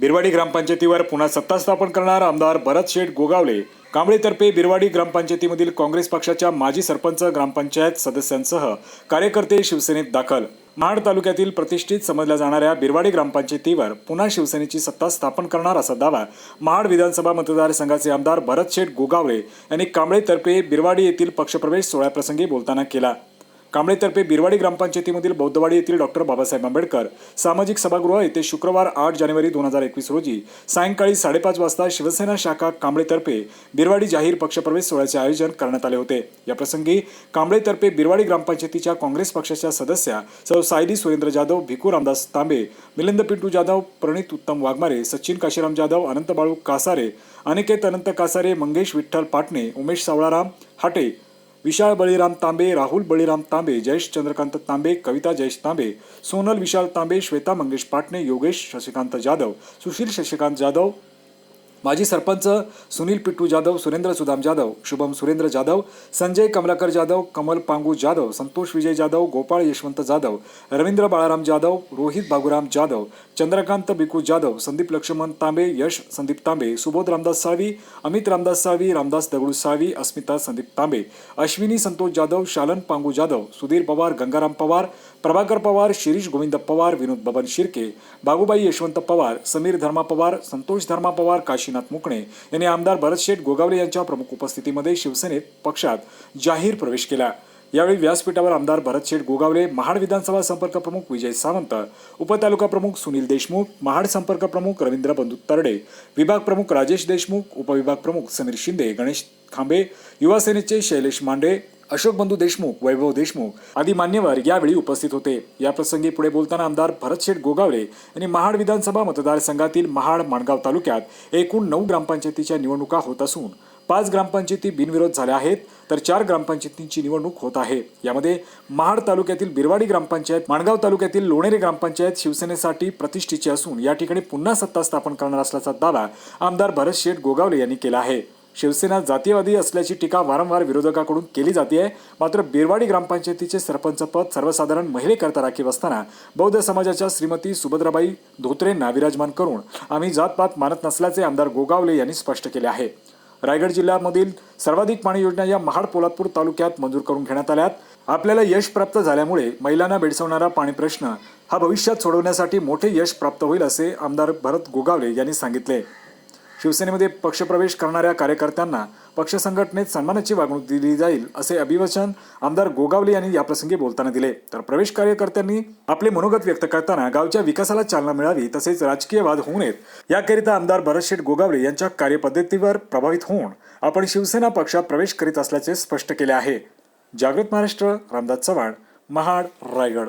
बिरवाडी ग्रामपंचायतीवर पुन्हा सत्ता स्थापन करणार आमदार भरत शेठ गोगावले. कांबळेतर्फे बिरवाडी ग्रामपंचायतीमधील काँग्रेस पक्षाच्या माजी सरपंच ग्रामपंचायत सदस्यांसह कार्यकर्ते शिवसेनेत दाखल. महाड तालुक्यातील प्रतिष्ठित समजल्या जाणाऱ्या बिरवाडी ग्रामपंचायतीवर पुन्हा शिवसेनेची सत्ता स्थापन करणार असा दावा महाड विधानसभा मतदारसंघाचे आमदार भरत शेठ गोगावले यांनी कांबळेतर्फे बिरवाडी येथील पक्षप्रवेश सोहळ्याप्रसंगी बोलताना केला. कांबळेतर्फे बिरवाडी ग्रामपंचायतीमधील बौद्धवाडी येथील डॉक्टर बाबासाहेब आंबेडकर सामाजिक सभागृह येथे शुक्रवार आठ जानेवारी दोन हजार एकवीस रोजी सायंकाळी साडेपाच वाजता शिवसेना शाखा कांबळेतर्फे बिरवाडी जाहीर पक्षप्रवेश सोहळ्याचे आयोजन करण्यात आले होते. याप्रसंगी कांबळेतर्फे बिरवाडी ग्रामपंचायतीच्या काँग्रेस पक्षाच्या सदस्या सौ सायली सुरेंद्र जाधव भिकू रामदास तांबे मिलिंद पिंटू जाधव प्रणित उत्तम वाघमारे सचिन काशीराम जाधव अनंत बाळू कासारे अनिकेत अनंत कासारे मंगेश विठ्ठल पाटणे उमेश सावळाराम हाटे विशाल बळीराम तांबे राहुल बळीराम तांबे जयेश चंद्रकांत तांबे कविता जयेश तांबे सोनल विशाल तांबे श्वेता मंगेश पाटणे योगेश शशिकांत जाधव सुशील शशिकांत जाधव माजी सरपंच सुनील पिट्टू जाधव सुरेंद्र सुदाम जाधव शुभम सुरेंद्र जाधव संजय कमलाकर जाधव कमल पांगू जाधव संतोष विजय जाधव गोपाळ यशवंत जाधव रवींद्र बाळाराम जाधव रोहित बाबूराम जाधव चंद्रकांत बिकू जाधव संदीप लक्ष्मण तांबे यश संदीप तांबे सुबोध रामदास साळवी अमित रामदास साळवी रामदास दगडू साळवी अस्मिता संदीप तांबे अश्विनी संतोष जाधव शालन पांगू जाधव सुधीर पवार गंगाराम पवार प्रभाकर पवार शिरीष गोविंद पवार विनोद बबन शिर्के बाबूबाई यशवंत पवार समीर धर्मा पवार संतोष धर्मा पवार काशी काशीनाथ मुकणे यांनी आमदार भरत शेठ गोगावले यांच्या प्रमुख उपस्थितीमध्ये शिवसेनेत पक्षात जाहीर प्रवेश केला. यावेळी व्यासपीठावर आमदार भरत शेठ गोगावले महाड विधानसभा संपर्क प्रमुख विजय सावंत उपतालुका प्रमुख सुनील देशमुख महाड संपर्क प्रमुख रवींद्र बंधू तरडे विभाग प्रमुख राजेश देशमुख उपविभाग प्रमुख समीर शिंदे गणेश खांबे युवा सेनेचे शैलेश मांडे अशोक बंधू देशमुख वैभव देशमुख आदी मान्यवर यावेळी उपस्थित होते. या प्रसंगी पुढे बोलताना आमदार भरत शेठ गोगावले यांनी महाड विधानसभा मतदारसंघातील महाड माणगाव तालुक्यात एकूण नऊ ग्रामपंचायतीच्या निवडणुका होत असून पाच ग्रामपंचायती बिनविरोध झाल्या आहेत तर चार ग्रामपंचायतींची निवडणूक होत आहे. यामध्ये महाड तालुक्यातील बिरवाडी ग्रामपंचायत माणगाव तालुक्यातील लोणेरे ग्रामपंचायत शिवसेनेसाठी प्रतिष्ठेची असून या ठिकाणी पुन्हा सत्ता स्थापन करणार असल्याचा दावा आमदार भरत शेठ गोगावले यांनी केला आहे. शिवसेना जातीयवादी असल्याची टीका वारंवार विरोधकाकडून केली जाते मात्र बिरवाडी ग्रामपंचायतीचे सरपंच पद सर्वसाधारण महिलेकरता राखीव असताना बौद्ध समाजाच्या श्रीमती सुभद्राबाई धोत्रेंना विराजमान करून आम्ही जातपात मानत नसल्याचे आमदार गोगावले यांनी स्पष्ट केले आहे. रायगड जिल्ह्यामधील सर्वाधिक पाणी योजना या महाड पोलादपूर तालुक्यात मंजूर करून घेण्यात आल्यात. आपल्याला यश प्राप्त झाल्यामुळे महिलांना भेडसावणारा पाणी प्रश्न हा भविष्यात सोडवण्यासाठी मोठे यश प्राप्त होईल असे आमदार भरत गोगावले यांनी सांगितले. शिवसेनेमध्ये पक्षप्रवेश करणाऱ्या कार्यकर्त्यांना पक्ष संघटनेत सन्मानाची वागणूक दिली जाईल असे अभिवचन आमदार गोगावले यांनी याप्रसंगी बोलताना दिले. तर प्रवेश कार्यकर्त्यांनी आपले मनोगत व्यक्त करताना गावच्या विकासाला चालना मिळावी तसेच राजकीय वाद होऊ नयेत. याकरिता आमदार भरत शेठ गोगावले यांच्या कार्यपद्धतीवर प्रभावित होऊन आपण शिवसेना पक्षात प्रवेश करीत असल्याचे स्पष्ट केले आहे. जागृत महाराष्ट्र रामदास चव्हाण महाड रायगड.